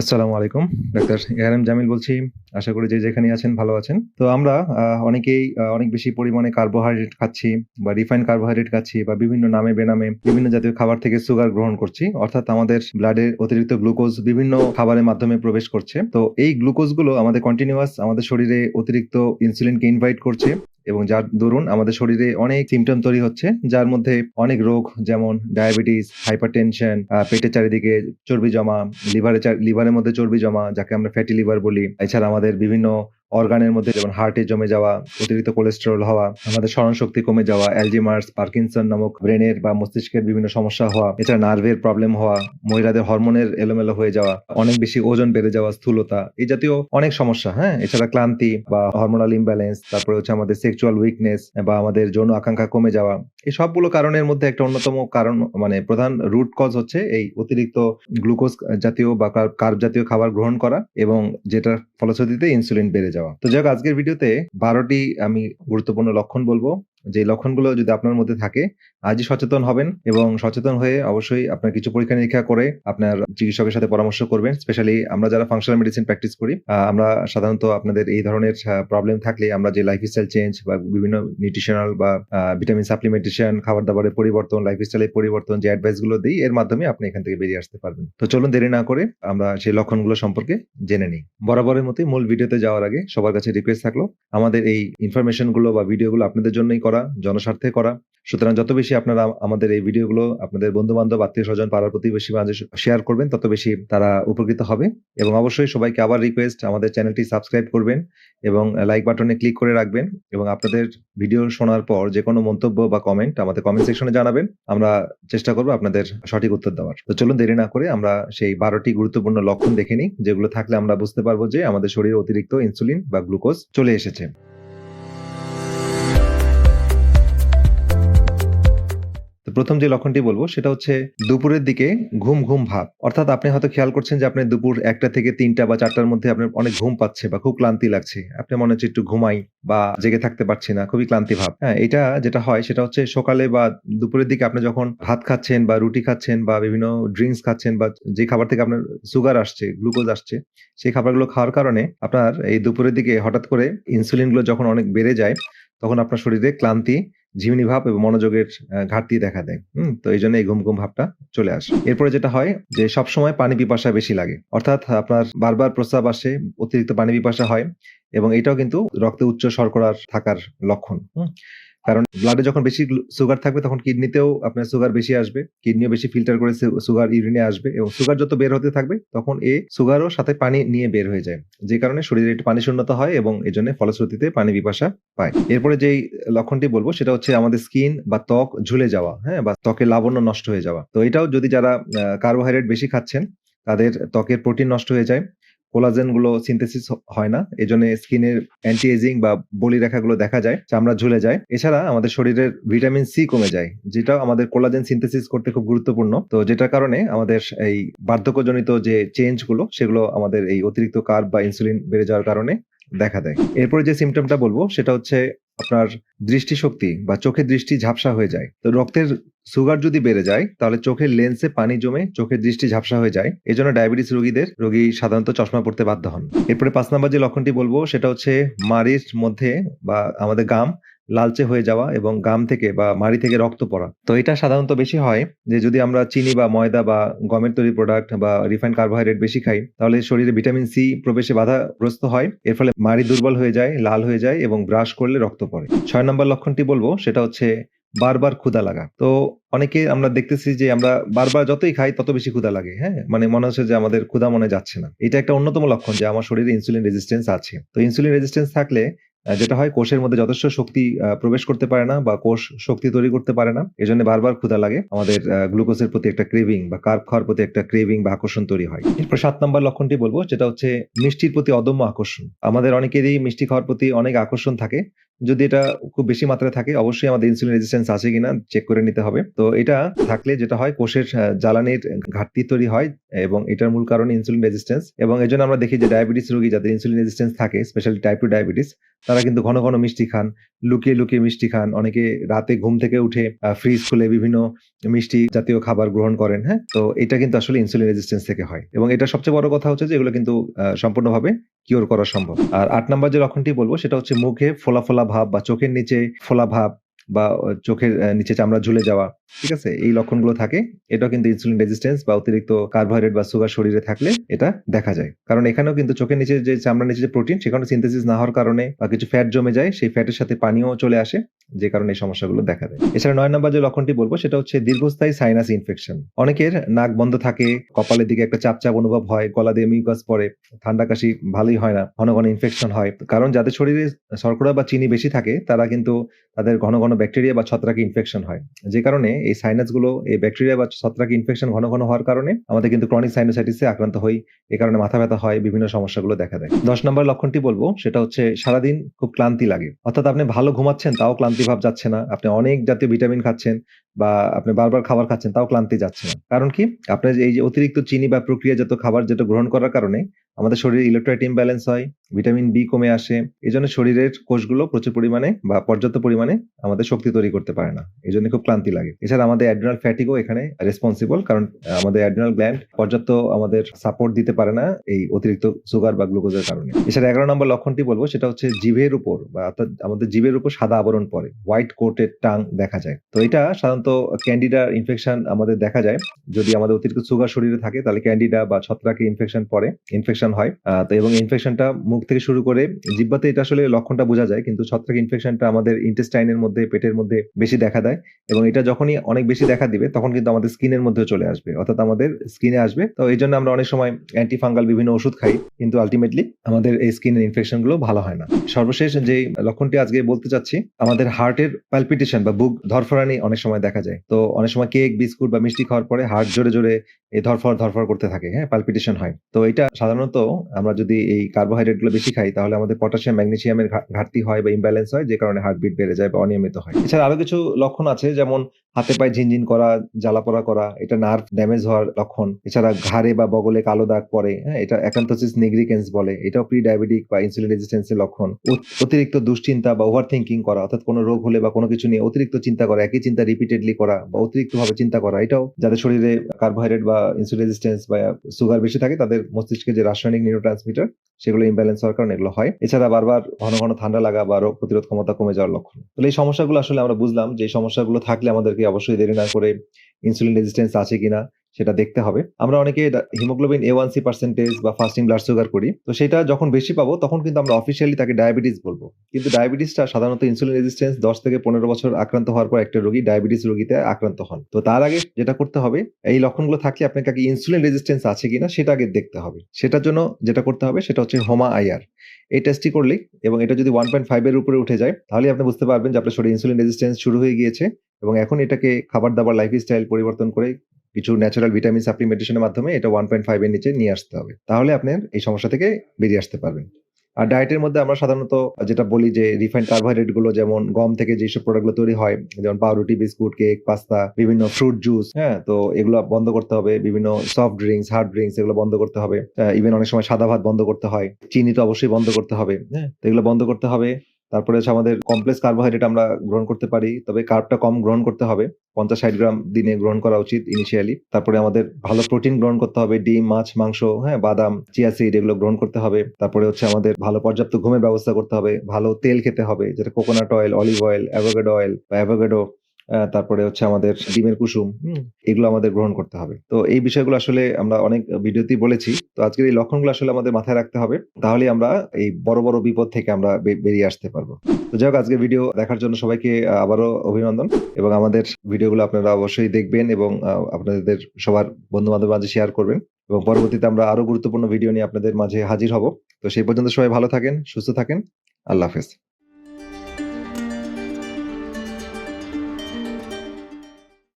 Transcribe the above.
আসসালামু আলাইকুম, doctor ARM Jamil বলছি। আশা করি যে যেখানে আছেন ভালো আছেন। তো আমরা অনেকেই অনেক বেশি পরিমাণে কার্বোহাইড্রেট খাচ্ছি বা রিফাইন কার্বোহাইড্রেট খাচ্ছি বা বিভিন্ন নামে বেনামে বিভিন্ন জাতীয় খাবার থেকে সুগার গ্রহণ করছি। অর্থাৎ আমাদের ব্লাডের অতিরিক্ত গ্লুকোজ বিভিন্ন খাবারের মাধ্যমে প্রবেশ করছে। তো এই গ্লুকোজগুলো আমাদের কন্টিনিউয়াস আমাদের শরীরে অতিরিক্ত ইনসুলিনকে ইনভাইট করছে এবং যার দরুন আমাদের শরীরে অনেক সিমটম তৈরি হচ্ছে, যার মধ্যে অনেক রোগ যেমন ডায়াবেটিস হাইপারটেনশন পেটের চারিদিকে চর্বি জমা লিভারে লিভারের মধ্যে চর্বি জমা যাকে আমরা ফ্যাটি লিভার বলি। এছাড়া আমাদের বিভিন্ন অর্গানের মধ্যে যেমন হার্টে জমে যাওয়া, অতিরিক্ত কোলেস্টেরল হওয়া, আমাদের স্মরণ শক্তি কমে যাওয়া অ্যালজিমার্স পার্কিনসন নামক ব্রেনের বা মস্তিষ্কের বিভিন্ন সমস্যা হওয়া, এছাড়া নার্ভের প্রবলেম হওয়া, মহিলাদের হরমোনের এলোমেলো হয়ে যাওয়া, অনেক বেশি ওজন বেড়ে যাওয়া, স্থূলতা, এই জাতীয় অনেক সমস্যা হ্যাঁ? এছাড়া ক্লান্তি বা হরমোনাল ইমব্যালেন্স তারপরে হচ্ছে আমাদের সেক্সুয়াল উইকনেস বা আমাদের যৌন আকাঙ্ক্ষা কমে যাওয়া, এই সবগুলো কারণের মধ্যে একটা অন্যতম কারণ মানে প্রধান রুট কজ হচ্ছে এই অতিরিক্ত গ্লুকোজ জাতীয় বা কার্ব জাতীয় খাবার গ্রহণ করা এবং যেটার ফলশ্রুতিতে ইনসুলিন বেড়ে যাওয়া। তো যাক আজকের ভিডিওতে বারোটি আমি গুরুত্বপূর্ণ লক্ষণ বলব। যে লক্ষণগুলো যদি আপনার মধ্যে থাকে, আজই সচেতন হবেন এবং সচেতন হয়ে অবশ্যই আপনার কিছু পরীক্ষা নিরীক্ষা করে আপনার চিকিৎসকের সাথে পরামর্শ করবেন। স্পেশালি আমরা যারা ফাংশনাল মেডিসিন প্র্যাকটিস করি আমরা সাধারণত আপনাদের এই ধরনের প্রবলেম থাকলে আমরা যে লাইফস্টাইল চেঞ্জ বা বিভিন্ন নিউট্রিশনাল বা ভিটামিন সাপ্লিমেন্টেশন খাবার দাবারের পরিবর্তন লাইফস্টাইলের পরিবর্তন যে অ্যাডভাইসগুলো দিই, এর মাধ্যমে আপনি এখান থেকে বেরিয়ে আসতে পারবেন। তো চলুন দেরি না করে আমরা সেই লক্ষণগুলো সম্পর্কে জেনে নিই। বরাবরের মতোই মূল ভিডিওতে যাওয়ার আগে সবার কাছে রিকোয়েস্ট থাকল, আমাদের এই ইনফরমেশনগুলো বা ভিডিওগুলো আপনাদের জন্যই করা জনস্বার্থে করা। সুতরাং যত বেশি আপনারা আমাদের এই ভিডিওগুলো আপনাদের বন্ধু বান্ধব আত্মীয় স্বজন পাড়ার প্রতিবেশী, মাঝে শেয়ার করবেন, তত বেশি তারা উপকৃত হবে। এবং অবশ্যই সবাইকে আবার রিকোয়েস্ট আমাদের চ্যানেলটি সাবস্ক্রাইব করবেন এবং লাইক বাটনে ক্লিক করে রাখবেন এবং আপনাদের ভিডিও শোনার পর যে কোনো মন্তব্য বা কমেন্ট আমাদের কমেন্ট সেকশনে জানাবেন। আমরা চেষ্টা করব আপনাদের সঠিক উত্তর দেওয়ার। তো চলুন দেরি না করে আমরা সেই বারোটি গুরুত্বপূর্ণ লক্ষণ দেখে নিই, যেগুলো থাকলে আমরা বুঝতে পারব যে আমাদের শরীরে অতিরিক্ত ইনসুলিন বা গ্লুকোজ চলে এসেছে। প্রথম যে লক্ষণটি বলব, সেটা হচ্ছে দুপুরের দিকে ঘুম ঘুম ভাব। অর্থাৎ আপনি হয়তো খেয়াল করছেন যে আপনি দুপুর একটা থেকে তিনটা বা চারটার মধ্যে আপনার অনেক ঘুম পাচ্ছে বা খুব ক্লান্তি লাগছে। আপনি মনে হচ্ছে একটু ঘুমাই বা জেগে থাকতে পারছি না, খুবই ক্লান্তি ভাব। হ্যাঁ এটা যেটা হয় সেটা হচ্ছে সকালে বা দুপুরের দিকে আপনি যখন ভাত খাচ্ছেন বা রুটি খাচ্ছেন বা বিভিন্ন ড্রিঙ্কস খাচ্ছেন বা যে খাবার থেকে আপনার সুগার আসছে গ্লুকোজ আসছে, সেই খাবারগুলো খাওয়ার কারণে আপনার এই দুপুরের দিকে হঠাৎ করে ইনসুলিনগুলো যখন অনেক বেড়ে যায়, তখন আপনার শরীরে ক্লান্তি ঝিমিনি ভাব এবং মনোযোগের ঘাটতি দেখা দেয়। হুম, তো এই জন্য এই ঘুম ঘুম ভাবটা চলে আসে। এরপরে যেটা হয় যে সবসময় পানি পিপাসা বেশি লাগে। অর্থাৎ আপনার বারবার প্রস্রাব আসে, অতিরিক্ত পানি পিপাসা হয় এবং এটাও কিন্তু রক্তে উচ্চ শর্করার থাকার লক্ষণ। হুম কারণ ব্লাডে যখন বেশি সুগার থাকবে, তখন কিডনিতেও আপনার সুগার বেশি আসবে কিডনিও বেশি ফিল্টার করে সুগার ইউরিনে আসবে এবং সুগার যত বের হতে থাকবে, তখন এ সুগারও সাথে পানি নিয়ে বের হয়ে যায়, যে কারণে শরীরে একটু পানি শূন্যতা হয় এবং এই জন্য ফলশ্রুতিতে পানি পিপাসা পায়। এরপরে যেই লক্ষণটি বলব, সেটা হচ্ছে আমাদের স্কিন বা ত্বক ঝুলে যাওয়া হ্যাঁ বা ত্বকের লাবণ্য নষ্ট হয়ে যাওয়া। তো এটাও যদি যারা কার্বোহাইড্রেট বেশি খাচ্ছেন, তাদের ত্বকের প্রোটিন নষ্ট হয়ে যায় কোলাজেনগুলো সিনথেসিস হয় না। এই জন্য স্কিনের অ্যান্টি এজিং বা বলি রেখাগুলো দেখা যায়, চামড়া ঝুলে যায়। এছাড়া আমাদের শরীরের ভিটামিন সি কমে যায় যেটা আমাদের কোলাজেন সিনথেসিস করতে খুব গুরুত্বপূর্ণ। তো যেটার কারণে আমাদের এই বার্ধক্যজনিত যে চেঞ্জগুলো, সেগুলো আমাদের এই অতিরিক্ত কার্ব বা ইনসুলিন বেড়ে যাওয়ার কারণে দেখা দেয়। এরপরে যে সিমটমটা বলব, সেটা হচ্ছে আপনার দৃষ্টিশক্তি বা চোখের দৃষ্টি ঝাপসা হয়ে যায়। তো রক্তের সুগার যদি বেড়ে যায়, তাহলে চোখের লেন্সে পানি জমে চোখের দৃষ্টি ঝাপসা হয়ে যায়। এই জন্য ডায়াবেটিস রোগীদের, রোগী সাধারণত চশমা পড়তে বাধ্য হন। এরপরে পাঁচ নাম্বার যে লক্ষণটি বলব, সেটা হচ্ছে মারির মধ্যে বা আমাদের গাম লালচে হয়ে যাওয়া এবং গাম থেকে বা মাড়ি থেকে রক্ত পড়া। তো এটা সাধারণত বেশি হয় যে যদি আমরা চিনি বা ময়দা বা গমের তৈরি প্রোডাক্ট বা রিফাইন্ড কার্বোহাইড্রেট বেশি খাই, তাহলে শরীরে ভিটামিন সি প্রবেশে বাধাগ্রস্ত হয়। এর ফলে মাড়ি দুর্বল হয়ে যায়, লাল হয়ে যায় এবং ব্রাশ করলে রক্ত পড়ে। ছয় নম্বর লক্ষণটি বলব, সেটা হচ্ছে বারবার ক্ষুধা লাগা। তো অনেকে আমরা দেখতেছি যে আমরা বারবার যতই খাই, তত বেশি ক্ষুধা লাগে হ্যাঁ? মানে মনে হচ্ছে যে আমাদের ক্ষুধা মনে যাচ্ছে না। এটা একটা অন্যতম লক্ষণ যে আমার শরীরে ইনসুলিন রেজিস্ট্যান্স আছে। তো ইনসুলিন রেজিস্ট্যান্স থাকলে যেটা হয়, কোষের মধ্যে যথেষ্ট শক্তি প্রবেশ করতে পারে না বা কোষ শক্তি তৈরি করতে পারে না। এই জন্য বারবার ক্ষুধা লাগে। আমাদের গ্লুকোজের প্রতি একটা ক্রেভিং বা কার্ব খাওয়ার প্রতি একটা ক্রেভিং বা আকর্ষণ তৈরি হয়। এরপর সাত নম্বর লক্ষণটি বলব, যেটা হচ্ছে মিষ্টির প্রতি অদম্য আকর্ষণ। আমাদের অনেকেরই মিষ্টি খাওয়ার প্রতি অনেক আকর্ষণ থাকে। যদি এটা খুব বেশি মাত্রায় থাকে অবশ্যই আমাদের ইনসুলিন রেজিস্ট্যান্স আছে কিনা চেক করে নিতে হবে। তো এটা থাকলে যেটা হয় কোষের জ্বালানির ঘাটতি তৈরি হয় এবং এটার মূল কারণ ইনসুলিন রেজিস্ট্যান্স এবং এজন্য আমরা দেখি যে ডায়াবেটিস রোগী যাদের ইনসুলিন রেজিস্ট্যান্স থাকে স্পেশালি টাইপ 2 ডায়াবেটিস তারা কিন্তু ঘন, ঘন মিষ্টি খান, লুকিয়ে, লুকিয়ে মিষ্টি খান। অনেকে রাতে ঘুম থেকে উঠে ফ্রিজ খুলে বিভিন্ন মিষ্টি জাতীয় খাবার গ্রহণ করেন, হ্যাঁ? তো এটা কিন্তু আসলে ইনসুলিন রেজিস্ট্যান্স থেকে হয় এবং এটা সবচেয়ে বড় কথা হচ্ছে যে এগুলো কিন্তু সম্পূর্ণভাবে কিওর করা সম্ভব। আর আট নাম্বার যে লক্ষণটি বলব সেটা হচ্ছে মুখে ফোলা, ফোলা ভাব বা চোখের নিচে ফোলা ভাব বা চোখের নিচে চামড়া ঝুলে যাওয়া, ঠিক আছে? এই লক্ষণগুলো থাকে। এটা কিন্তু ইনসুলিন রেজিস্ট্যান্স বা অতিরিক্ত কার্বোহাইড্রেট বা সুগার শরীরে থাকলে এটা দেখা যায়। কারণ এখানেও কিন্তু চোখের নিচে যে চামড়ার নিচে যে প্রোটিন সেখানে সিনথেসিস না হওয়ার কারণে বা কিছু ফ্যাট জমে যায়। সেই ফ্যাটের সাথে পানিও চলে আসে। যে কারণে এই সমস্যাগুলো দেখা দেয়। এছাড়া ৯ নাম্বার যে লক্ষণটি বলব সেটা হচ্ছে দীর্ঘস্থায়ী সাইনাস ইনফেকশন। অনেকের নাক বন্ধ থাকে, কপালের দিকে একটা চাপ, চাপ অনুভব হয়, গলা দিয়ে মিউকাস পড়ে, ঠান্ডা কাশি ভালোই হয় না। ঘন, ঘন ইনফেকশন হয়। কারণ যাদের শরীরে শর্করা বা চিনি বেশি থাকে তারা কিন্তু তাদের ঘন, ঘন ব্যাকটেরিয়া বা ছত্রাকে ইনফেকশন হয়। যে কারণে এই সাইনাসগুলো এই ব্যাকটেরিয়া বা ছত্রাক ইনফেকশন ঘন, ঘন হওয়ার কারণে আমাদের কিন্তু ক্রনিক সাইনোসাইটিসে আক্রান্ত হই। এ কারণে মাথা ব্যথা হয়, বিভিন্ন সমস্যাগুলো দেখা দেয়। দশ নম্বর লক্ষণটি বলব সেটা হচ্ছে সারাদিন খুব ক্লান্তি লাগে। অর্থাৎ আপনি ভালো ঘুমাচ্ছেন তাও ক্লান্তি ভাব যাচ্ছে না। আপনি অনেক জাতীয় ভিটামিন খাচ্ছেন বা আপনি বারবার খাবার খাচ্ছেন তাও ক্লান্তি যাচ্ছে না। কারণ কি? আপনার এই যে অতিরিক্ত চিনি বা প্রক্রিয়াজাত খাবার যেটা গ্রহণ করার কারণে আমাদের শরীরে ইলেকট্রোলাইট ইমব্যালেন্স হয়, ভিটামিন বি কমে আসে। এই জন্য শরীরের কোষগুলো প্রচুর পরিমাণে বা পর্যাপ্ত পরিমাণে আমাদের শক্তি তৈরি করতে পারে না। এই জন্য খুব ক্লান্তি লাগে। এছাড়া আমাদের অ্যাড্রিনাল ফ্যাটিগ ও এখানে রেসপন্সিবল কারণ আমাদের অ্যাড্রিনাল গ্ল্যান্ড পর্যাপ্ত আমাদের সাপোর্ট দিতে পারে না এই অতিরিক্ত সুগার বা গ্লুকোজের কারণে। এছাড়া ১১ নম্বর লক্ষণটি বলব সেটা হচ্ছে জিভের উপর বা অর্থাৎ আমাদের জিভের উপর সাদা আবরণ পড়ে। হোয়াইট কোটেড টাং দেখা যায়। তো এটা সাধারণত ক্যান্ডিডা ইনফেকশন আমাদের দেখা যায়। যদি আমাদের অতিরিক্ত সুগার শরীরে থাকে তাহলে ক্যান্ডিডা বা ছত্রাকে ইনফেকশন পড়ে, ইনফেকশন হয়। তো এবং ইনফেকশনটা মুখ থেকে শুরু করে জিহ্বাতে এটা আসলে লক্ষণটা বোঝা যায়। কিন্তু ছত্রাক ইনফেকশনটা আমাদের ইন্টেস্টাইনের মধ্যে, পেটের মধ্যে বেশি দেখা দেয় এবং এটা যখনই অনেক বেশি দেখা দিবে তখন কিন্তু আমাদের স্কিনের মধ্যেও চলে আসবে। অর্থাৎ আমাদের স্কিনে আসবে। তো এজন্য আমরা অনেক সময় অ্যান্টি ফাঙ্গাল বিভিন্ন ওষুধ খাই। কিন্তু আল্টিমেটলি আমাদের এই স্কিনের ইনফেকশনগুলো ভালো হয় না। সর্বশেষ যে লক্ষণটি আজকে বলতে চাচ্ছি, আমাদের হার্টের পালপিটেশন বা বুক ধরফরানি অনেক সময় দেখা যায়। তো অনেক সময় কেক, বিস্কুট বা মিষ্টি খাওয়ার পরে হার্ট জোরে, জোরে এই ধরফর ধরফর করতে থাকে, হ্যাঁ? পালপিটেশন হয়। তো এটা সাধারণত আমরা যদি এই কার্বোহাইড্রেটগুলো বেশি খাই তাহলে আমাদের পটাশিয়াম, ম্যাগনেশিয়ামের ঘাটতি হয় বা ইমব্যালেন্স হয় যে কারণে হার্টবিট বেড়ে যায় বা অনিয়মিত হয়। এছাড়া আরও কিছু লক্ষণ আছে যেমন হাতে পায়ে ঝিনঝিন করা, জ্বালা-পোড়া করা, এটা নার্ভ ড্যামেজ হওয়ার লক্ষণ। এছাড়া ঘাড়ে বা বগলে কালো দাগ পড়ে, হ্যাঁ? এটা অ্যাকান্থোসিস নিগ্রিকেন্স বলে। এটাও প্রি ডায়াবেটিক বা ইনসুলিন রেজিস্ট্যান্স এর লক্ষণ। অতিরিক্ত দুশ্চিন্তা বা ওভার থিংকিং করা অর্থাৎ কোন রোগ হলে বা কোনো কিছু নিয়ে অতিরিক্ত চিন্তা করা, একই চিন্তা রিপিটেডলি করা বা অতিরিক্তভাবে চিন্তা করা এটাও যাদের শরীরে কার্বোহাইড্রেট বা ইনসুলিন রেজিস্ট্যান্স বা সুগার বেশি থাকে তাদের মস্তিষ্কে যে রাসায়নিক নিউরোট্রান্সমিটার সেগুলো ইমব্যালেন্স হওয়ার কারণে এগুলো হয়। এছাড়া বারবার ঘন, ঘন ঠান্ডা লাগা বা রোগ প্রতিরোধ ক্ষমতা কমে যাওয়ার লক্ষণ। তাহলে এই সমস্যাগুলো আসলে আমরা বুঝলাম যে সমস্যাগুলো থাকলে আমাদেরকে অবশ্যই দেরি না করে ইনসুলিন রেজিস্ট্যান্স আছে কিনা সেটা দেখতে হবে। আমরা অনেকে হিমোগ্লোবিন A1C পার্সেন্টেজ বা ফাস্টিং ব্লাড সুগার করি। তো সেটা যখন বেশি পাবো, তখন কিন্তু আমরা অফিসিয়ালি তাকে ডায়াবেটিস বলব কিন্তু ডায়াবেটিসটা সাধারণত ইনসুলিন রেজিস্ট্যান্স ১০ থেকে ১৫ বছর আক্রান্ত হওয়ার পর একটা রোগী ডায়াবেটিস রোগীতে আক্রান্ত হন। তো তার আগে যেটা করতে হবে, এই লক্ষণগুলো থাকলে আপনাকে আগে ইনসুলিন রেজিস্ট্যান্স আছে কিনা সেটা আগে দেখতে হবে। সেটার জন্য যেটা করতে হবে, সেটা হচ্ছে হোমা আইআর। এই টেস্টটি করলেই এবং এটা যদি 1.5 এর উপরে উঠে যায়, তাহলেই আপনি বুঝতে পারবেন যে আপনার শরীরে ইনসুলিন রেজিস্ট্যান্স শুরু হয়ে গিয়েছে এবং এখন এটাকে খাবার-দাবার লাইফস্টাইল পরিবর্তন করে কিছু ন্যাচারাল ভিটামিন সাপ্লিমেন্টেশন এর মাধ্যমে এটা ওয়ান পয়েন্ট ফাইভের নিচে নিয়ে আসতে হবে। তাহলে আপনার এই সমস্যা থেকে বেরিয়ে আসতে পারবেন। আর ডায়েটের মধ্যে আমরা সাধারণত যেটা বলি যে রিফাইন্ড কার্বোহাইড্রেটগুলো যেমন গম থেকে যেসব প্রোডাক্টগুলো তৈরি হয় যেমন পাউরুটি, বিস্কুট, কেক, পাস্তা, বিভিন্ন ফ্রুট জুস, হ্যাঁ? তো এগুলো বন্ধ করতে হবে। বিভিন্ন সফট ড্রিঙ্কস হার্ড ড্রিঙ্কস এগুলো বন্ধ করতে হবে। ইভেন অনেক সময় সাদা ভাত বন্ধ করতে হয়। চিনি তো অবশ্যই বন্ধ করতে হবে, হ্যাঁ? তো এগুলো বন্ধ করতে হবে। তারপরে হচ্ছে আমাদের কমপ্লেক্স কার্বোহাইড্রেট আমরা গ্রহণ করতে পারি। তবে কার্বটা কম গ্রহণ করতে হবে। ৫০-৬০ গ্রাম দিনে গ্রহণ করা উচিত ইনিশিয়ালি। তারপরে আমাদের ভালো প্রোটিন গ্রহণ করতে হবে। ডিম, মাছ, মাংস, হ্যাঁ? বাদাম, চিয়া সিড এগুলো গ্রহণ করতে হবে। তারপরে হচ্ছে আমাদের ভালো পর্যাপ্ত ঘুমের ব্যবস্থা করতে হবে। ভালো তেল খেতে হবে যেটা coconut oil, olive oil, avocado oil বা অ্যাভোকাডো আ তারপরে হচ্ছে আমাদের ডিমের কুসুম, এগুলো আমাদের গ্রহণ করতে হবে। তো এই বিষয়গুলো আসলে আমরা অনেক ভিডিওতেই বলেছি। তো আজকের এই লক্ষণগুলো আসলে আমাদের মাথায় রাখতে হবে। তাহলে আমরা এই বড়, বড় বিপদ থেকে আমরা বেরিয়ে আসতে পারব। তো যাই হোক আজকের ভিডিও দেখার জন্য সবাইকে আবারও অভিনন্দন এবং আমাদের ভিডিওগুলো আপনারা অবশ্যই দেখবেন এবং আপনাদের সবার বন্ধু-বান্ধবের মাঝে শেয়ার করবেন এবং পরবর্তীতে আমরা আরও গুরুত্বপূর্ণ ভিডিও নিয়ে আপনাদের মাঝে হাজির হব। তো সেই পর্যন্ত সবাই ভালো থাকেন, সুস্থ থাকেন। আল্লাহ হাফেজ।